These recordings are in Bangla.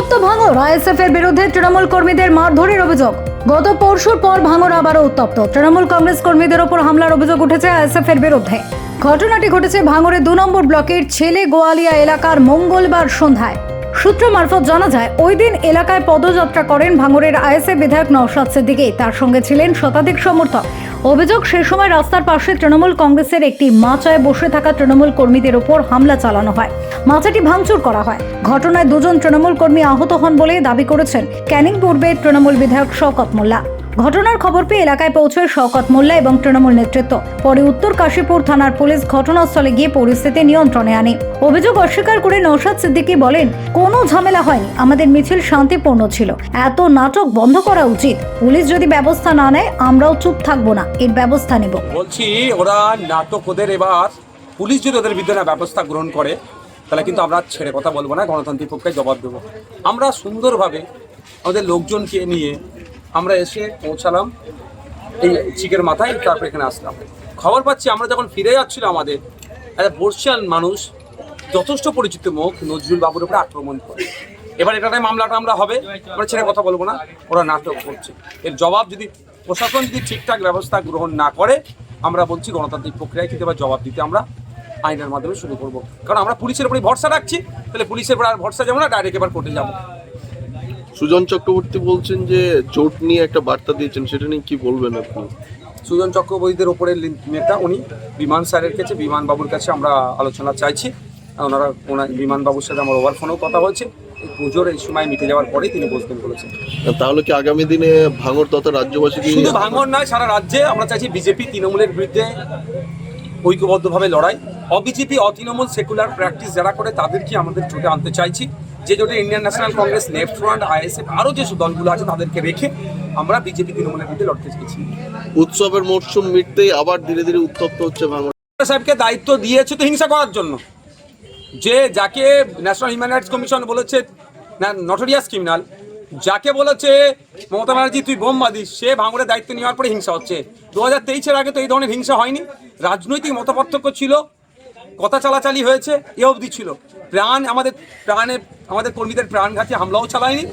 উত্তপ্ত ভাঙর আইএসএফ এর বিরুদ্ধে তৃণমূল কর্মীদের মারধরের অভিযোগ। গত পরশুর পর ভাঙর আবারও উত্তপ্ত। তৃণমূল কংগ্রেস কর্মীদের ওপর হামলার অভিযোগ উঠেছে আইএসএফ এর বিরুদ্ধে। ঘটনাটি ঘটেছে ভাঙরের দু নম্বর ব্লকের ছেলে গোয়ালিয়া এলাকার মঙ্গলবার সন্ধ্যায়। সূত্র মারফত জানা যায়, ওই দিন এলাকায় পদযাত্রা করেন ভাঙরের আইএসএফ বিধায়ক নওশাদ সিদ্দিকী। তার সঙ্গে ছিলেন শতাধিক সমর্থক অভিযোগ, সে সময় রাস্তার পাশে তৃণমূল কংগ্রেসের একটি মাচায় বসে থাকা তৃণমূল কর্মীদের ওপর হামলা চালানো হয়। মাচাটি ভাঙচুর করা হয়। ঘটনায় দুজন তৃণমূল কর্মী আহত হন বলে দাবি করেছেন ক্যানিং পূর্বে তৃণমূল বিধায়ক শওকত মোল্লা। ঘটনার খবর পেয়ে এলাকায় পৌঁছয় শওকত মোল্লা এবং তৃণমূল নেতৃত্ব। পরে উত্তর কাশীপুর থানার পুলিশ ঘটনাস্থলে গিয়ে পরিস্থিতি নিয়ন্ত্রণে আনে। অভিযোগ অস্বীকার করে নৌশাদ সিদ্দিকী বলেন, কোনো ঝামেলা হয়নি, আমাদের মিছিল শান্তিপূর্ণ ছিল। এত নাটক বন্ধ করা উচিত। পুলিশ যদি ব্যবস্থা না নেয়, আমরাও চুপ থাকব না। এর ব্যবস্থা নেব। বলছি, ওরা নাটক ওদের এবার, পুলিশ যদি ওদের বিরুদ্ধে ব্যবস্থা গ্রহণ করে, তাহলে কিন্তু আমরা ছেড়ে কথা বলব না, গণতান্ত্রিক পক্ষে জবাব দেবো। আমরা সুন্দরভাবে আমাদের লোকজনকে নিয়ে আমরা এসে পৌঁছালাম, এই চিকের মাথায়, তারপর এখানে আসলাম। খবর পাচ্ছি, আমরা যখন ফিরে যাচ্ছিল আমাদের, একটা বর্ষিয়ান মানুষ, যথেষ্ট পরিচিত মুখ, নজরুল বাবুর উপরে আক্রমণ করে। এবার এটাতে মামলাটা আমরা হবে, আমরা ছেড়ে কথা বলব না, ওরা নাটক করছে। এর জবাব যদি, প্রশাসন যদি ঠিকঠাক ব্যবস্থা গ্রহণ না করে, আমরা বলছি গণতান্ত্রিক প্রক্রিয়ায় কিন্তু এবার জবাব দিতে আমরা আইনের মাধ্যমে শুরু করব। কারণ আমরা পুলিশের উপরে ভরসা রাখছি, তাহলে পুলিশের উপর আর ভরসা যাব না ডাইরেক্ট এবার কোর্টে যাব। সুজন চক্রবর্তী বলছেন যে চোট নিয়ে একটা বার্তা দিয়েছেন সেটা নিয়ে কি বলবেন আপনি? সুজন চক্রবর্তীদের ওপরের নেতা উনি বিমান স্যারের কাছে বিমান বাবুর কাছে আমরা আলোচনা চাইছি। ওনারা ওনার বিমান বাবুর সাথে আমার ওভার ফোনেও কথা হয়েছে। পুজোর এই সময় মিটে যাওয়ার পরেই তিনি বসবেন বলেছেন। তাহলে কি আগামী দিনে ভাঙর তথা রাজ্যবাসী শুধু ভাঙন নয় সারা রাজ্যে আমরা চাইছি বিজেপি তৃণমূলের বিরুদ্ধে ঐক্যবদ্ধভাবে লড়াই। অবিজেপি অতৃণমূল সেকুলার প্র্যাকটিস যারা করে তাদেরকে আমাদের চোখে আনতে চাইছি। যে জোটে Indian National Congress Left Front ISF আরও যেসব দলগুলো আছে তাদেরকে রেখে আমরা বিজেপি তৃণমূলের বিরুদ্ধে লড়তে চাইছি উৎসবের মরশুম মিটতেই আবার ধীরে ধীরে উত্তপ্ত হচ্ছে ভাঙর সাহেবকে দায়িত্ব দিয়েছে তো হিংসা করার জন্য। যে যাকে ন্যাশনাল হিউম্যান রাইটস কমিশন বলেছে নটোরিয়াস ক্রিমিনাল যাকে বলেছে মমতা ব্যানার্জি তুই বোম বাদিস সে ভাঙড়ের দায়িত্ব নেওয়ার পরে হিংসা হচ্ছে। দু হাজার তেইশের আগে তো এই ধরনের হিংসা হয়নি। রাজনৈতিক মতপার্থক্য ছিল কথা চালাচালি হয়েছে এ অবধি ছিল। প্রাণ আমাদের প্রাণে আমাদের কর্মীদের প্রাণঘাতী হামলাও চালায়নি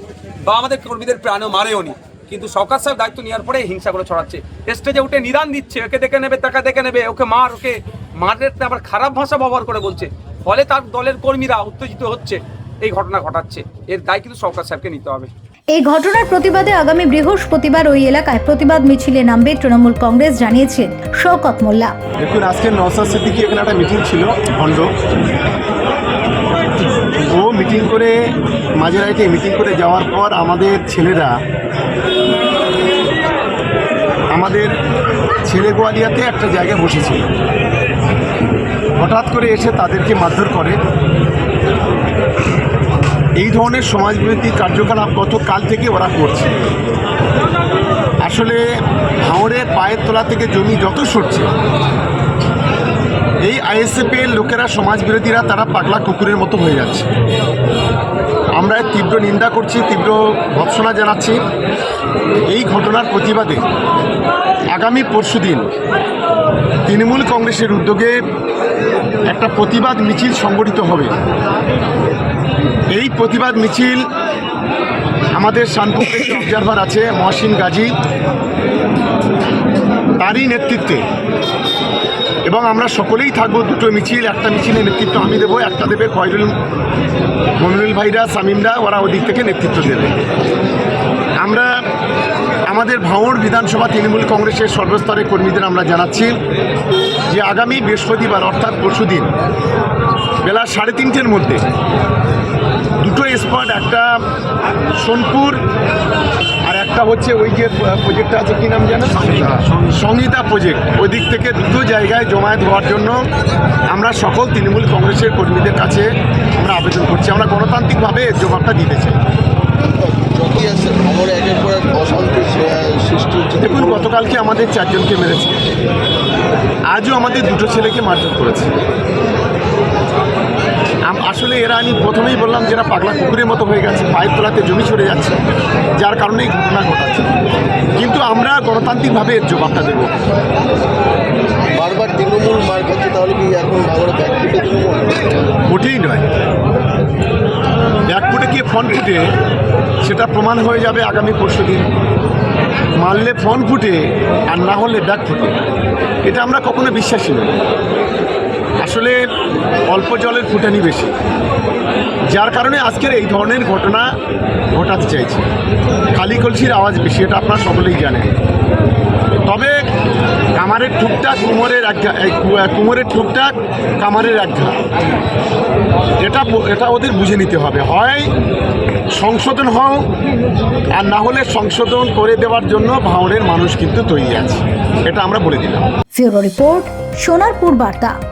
বা আমাদের কর্মীদের প্রাণও মারেও নি। কিন্তু সরকার সাহেব দায়িত্ব নেওয়ার পরে এই হিংসাগুলো ছড়াচ্ছে। স্টেজে উঠে নিদান দিচ্ছে ওকে দেখে নেবে টাকা দেখে নেবে ওকে মার ওকে মারের আবার খারাপ ভাষা ব্যবহার করে বলছে। ফলে তার দলের কর্মীরা উত্তেজিত হচ্ছে এই ঘটনা ঘটাচ্ছে। এর দায় কিন্তু সরকার সাহেবকে নিতে হবে। এই ঘটনার প্রতিবাদে আগামী বৃহস্পতিবার ওই এলাকায় প্রতিবাদ মিছিলে নামবে তৃণমূল কংগ্রেস জানিয়েছেন শওকত মোল্লা। দেখুন আজকে নওসাদ সিদ্দিকি এখানে একটা মিটিং ছিল ভণ্ড। মিটিং করে মাঝেরাইতে মিটিং করে যাওয়ার পর আমাদের ছেলেরা, আমাদের ছেলে গোয়ালিয়াতে একটা জায়গায় বসেছিল হঠাৎ করে এসে তাদেরকে মারধর করে। এই ধরনের সমাজবিরোধী কার্যকলাপ গতকাল থেকে ওরা করছে। আসলে হাওড়ে পায়ের তলা থেকে জমি যত সরছে এই আইএসএফ এর লোকেরা সমাজ বিরোধীরা তারা পাগলা কুকুরের মতো হয়ে যাচ্ছে। আমরা তীব্র নিন্দা করছি, তীব্র ভৎসনা জানাচ্ছি। এই ঘটনার প্রতিবাদে আগামী পরশুদিন তৃণমূল কংগ্রেসের উদ্যোগে একটা প্রতিবাদ মিছিল সংগঠিত হবে। এই প্রতিবাদ মিছিল আমাদের শানপুরের অবজারভার আছে মহসিন গাজী, তারই নেতৃত্বে এবং আমরা সকলেই থাকব দুটো মিছিল, একটা মিছিলের নেতৃত্ব আমি দেবো, একটা দেবে কয়রুল মমিনুল ভাইরা, সামিমরা, ওরা ওদিক থেকে নেতৃত্ব দেবে। আমরা আমাদের ভাঙড় বিধানসভা তৃণমূল কংগ্রেসের সর্বস্তরের কর্মীদের আমরা জানাচ্ছি যে আগামী বৃহস্পতিবার, অর্থাৎ পরশুদিন বেলা সাড়ে তিনটের মধ্যে দুটো স্পট একটা সোনপুর একটা হচ্ছে ওই যে প্রজেক্টটা আছে কি নাম জানো সংহিতা। প্রজেক্ট ওই দিক থেকে দুটো জায়গায় জমায়েত হওয়ার জন্য আমরা সকল তৃণমূল কংগ্রেসের কর্মীদের কাছে আমরা আবেদন করছি। আমরা গণতান্ত্রিকভাবে জবাবটা দিতে চাই। দেখুন গতকালকে আমাদের চারজনকে মেরেছে। আজও আমাদের দুটো ছেলেকে মারধর করেছে। আসলে এরা আমি প্রথমেই বললাম যে এরা পাগলা কুকুরের মতো হয়ে গেছে পায়ের তোলাতে জমি সরে যাচ্ছে যার কারণে এই ঘটনা ঘটাচ্ছে। কিন্তু আমরা গণতান্ত্রিকভাবে এর জবাবটা দেবো। বারবার তৃণমূল মার খাচ্ছে তাহলে কি এখন মোটেই নয়। ব্যাক ফুটে গিয়ে ফ্রন্ট ফুটে সেটা প্রমাণ হয়ে যাবে আগামী পরশু দিন। মারলে ফ্রন্ট ফুটে আর না হলে ব্যাক ফুটে। এটা আমরা কখনো বিশ্বাসী নই। আসলে অল্প জলের ফুটানি বেশি, যার কারণে আজকের এই ধরনের ঘটনা ঘটাতে চাইছে। খালি কলসির আওয়াজ বেশি, এটা আপনারা সকলেই জানেন। তবে কামারের ঠুকটা কুমোরের এক কুমোরের ঠুকটা কামারের এক এটা এটা ওদের বুঝে নিতে হবে। হয় সংশোধন হও, আর না হলে সংশোধন করে দেওয়ার জন্য ভাঙড়ের মানুষ কিন্তু তৈরি আছে। এটা আমরা বলে দিলাম। রিপোর্ট, সোনারপুর বার্তা।